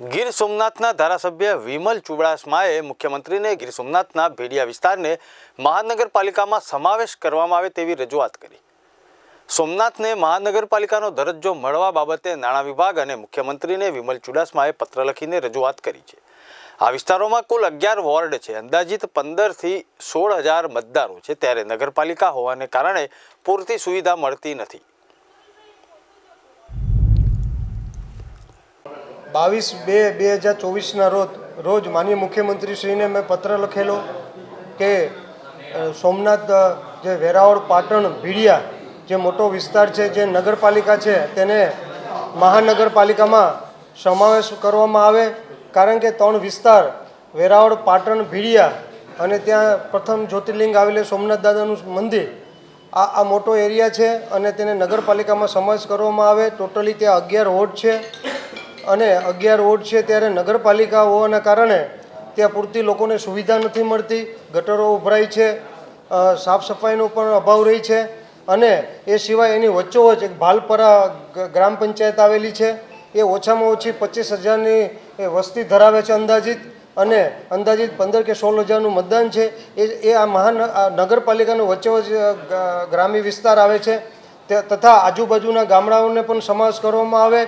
ગીર સોમનાથના ધારાસભ્ય વિમલ ચુડાસમાએ મુખ્યમંત્રીને ગીર સોમનાથના ભેડિયા વિસ્તારને મહાનગરપાલિકામાં સમાવેશ કરવામાં આવે તેવી રજૂઆત કરી. સોમનાથને મહાનગરપાલિકાનો દરજ્જો મળવા બાબતે નાણાં વિભાગ અને મુખ્યમંત્રીને વિમલ ચુડાસમાએ પત્ર લખીને રજૂઆત કરી છે. આ વિસ્તારોમાં કુલ અગિયાર વોર્ડ છે. અંદાજિત પંદરથી સોળ હજાર મતદારો છે. ત્યારે નગરપાલિકા હોવાને કારણે પૂરતી સુવિધા મળતી નથી. બાવીસ બે બે હજાર ચોવીસના રોજ રોજ માનીય મુખ્યમંત્રીશ્રીને મેં પત્ર લખેલો કે સોમનાથ જે વેરાવળ, પાટણ, ભીડિયા જે મોટો વિસ્તાર છે, જે નગરપાલિકા છે, તેને મહાનગરપાલિકામાં સમાવેશ કરવામાં આવે. કારણ કે ત્રણ વિસ્તાર, વેરાવળ, પાટણ, ભીડિયા અને ત્યાં પ્રથમ જ્યોતિર્લિંગ આવેલું સોમનાથ દાદાનું મંદિર. આ આ મોટો એરિયા છે અને તેને નગરપાલિકામાં સમાવેશ કરવામાં આવે. ટોટલી ત્યાં અગિયાર વોર્ડ છે. અને અગિયાર વોર્ડ છે ત્યારે નગરપાલિકા હોવાના કારણે ત્યાં પૂરતી લોકોને સુવિધા નથી મળતી, ગટરો ઉભરાય છે સાફ સફાઈનો પણ અભાવ રહી છે અને એ સિવાય એની વચ્ચોવચ્ચ એક ભાલપરા ગ્રામ પંચાયત આવેલી છે. એ ઓછામાં ઓછી પચીસ હજારની વસ્તી ધરાવે છે અંદાજિત અને અંદાજિત પંદર કે સોળ હજારનું મતદાન છે. એ એ આ મહાન નગરપાલિકાનો ગ- ગ્રામ્ય વિસ્તાર આવે છે. તથા આજુબાજુના ગામડાઓને પણ સમાવેશ કરવામાં આવે.